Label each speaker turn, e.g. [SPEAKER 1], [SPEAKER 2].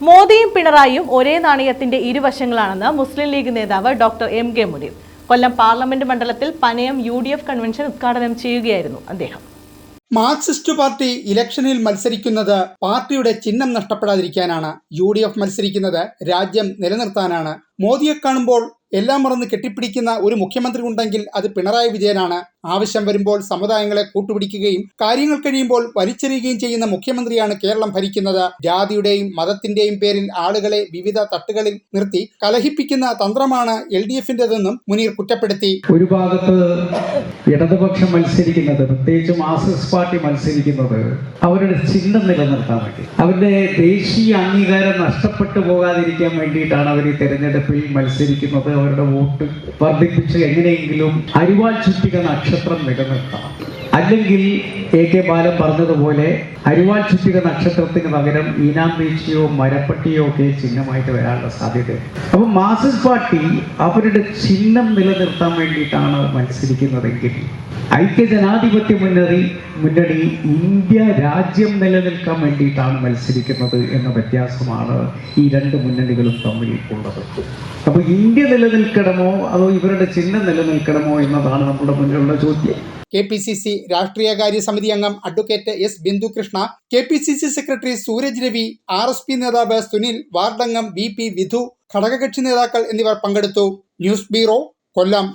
[SPEAKER 1] മോദിയും പിണറായിയും ഒരേ നാണയത്തിന്റെ ഇരുവശങ്ങളാണെന്ന് മുസ്ലിം ലീഗ് നേതാവ് doctor M K Muneer. Kollam parliament മണ്ഡലത്തിൽ Panayam U D F convention ഉദ്ഘാടനം ചെയ്യുകയായിരുന്നു അദ്ദേഹം.
[SPEAKER 2] മാർക്സിസ്റ്റ് പാർട്ടി ഇലക്ഷനിൽ മത്സരിക്കുന്നത് പാർട്ടിയുടെ ചിഹ്നം നഷ്ടപ്പെടാതിരിക്കാനാണ് യു ഡി എഫ് മത്സരിക്കുന്നത് രാജ്യം നിലനിർത്താനാണ്. മോദിയെ കാണുമ്പോൾ എല്ലാം മറന്ന് കെട്ടിപ്പിടിക്കുന്ന ഒരു മുഖ്യമന്ത്രി ഉണ്ടെങ്കിൽ അത് പിണറായി വിജയനാണ്. ആവശ്യം വരുമ്പോൾ സമുദായങ്ങളെ കൂട്ടുപിടിക്കുകയും കാര്യങ്ങൾ കഴിയുമ്പോൾ വലിച്ചെറിയുകയും ചെയ്യുന്ന മുഖ്യമന്ത്രിയാണ് കേരളം ഭരിക്കുന്നത്. ജാതിയുടെയും മതത്തിന്റെയും പേരിൽ ആളുകളെ വിവിധ തട്ടുകളിൽ നിർത്തി കലഹിപ്പിക്കുന്ന തന്ത്രമാണ് എൽ ഡി എഫിന്റേതെന്നും മുനീർ കുറ്റപ്പെടുത്തി.
[SPEAKER 3] ഒരു ഭാഗത്ത് ഇടതുപക്ഷം മത്സരിക്കുന്നത് പ്രത്യേകിച്ച് മാർക്സിസ്റ്റ് പാർട്ടി മത്സരിക്കുന്നത് അവരുടെ ചിഹ്നം നിലനിർത്താൻ വേണ്ടി. അവരുടെ ദേശീയ അംഗീകാരം നഷ്ടപ്പെട്ടു പോകാതിരിക്കാൻ വേണ്ടിയിട്ടാണ് അവർ ഈ തെരഞ്ഞെടുപ്പിൽ മത്സരിക്കുന്നത്. അവരുടെ വോട്ട് വർദ്ധിപ്പിച്ച് എങ്ങനെയെങ്കിലും അരിവാൾ ചുറ്റിക നക്ഷത്രം നിലനിർത്തണം അല്ലെങ്കിൽ എ കെ ബാലൻ പറഞ്ഞതുപോലെ അരിവാൾ ചുറ്റിക നക്ഷത്രത്തിന് പകരം ഈനാം വീഴ്ചയോ മരപ്പട്ടിയോ ഒക്കെ ചിഹ്നമായിട്ട് വരാനുള്ള സാധ്യത. അപ്പം മാർക്സിസ്റ്റ് പാർട്ടി അവരുടെ ചിഹ്നം നിലനിർത്താൻ വേണ്ടിയിട്ടാണ് മത്സരിക്കുന്നതെങ്കിൽ ഐക്യജനാധിപത്യ മുന്നണി മുന്നണി ഇന്ത്യ രാജ്യം നിലനിൽക്കാൻ വേണ്ടിയിട്ടാണ് മത്സരിക്കുന്നത് എന്ന വ്യത്യാസമാണ് ഈ രണ്ട് മുന്നണികളും തമ്മിൽ ഉള്ളത്. അപ്പോൾ ഇന്ത്യ നിലനിൽക്കണമോ അതോ ഇവരുടെ ചിഹ്നം നിലനിൽക്കണമോ എന്നതാണ് നമ്മുടെ മുന്നിലുള്ള ചോദ്യം.
[SPEAKER 2] കെ പി സി സി രാഷ്ട്രീയകാര്യ സമിതി അംഗം advocate S Bindukrishna K P C C secretary Sooraj Ravi R S P നേതാവ് സുനിൽ വാർഡംഗം വി പി വിധു ഘടകകക്ഷി നേതാക്കൾ എന്നിവർ പങ്കെടുത്തു. News bureau Kollam.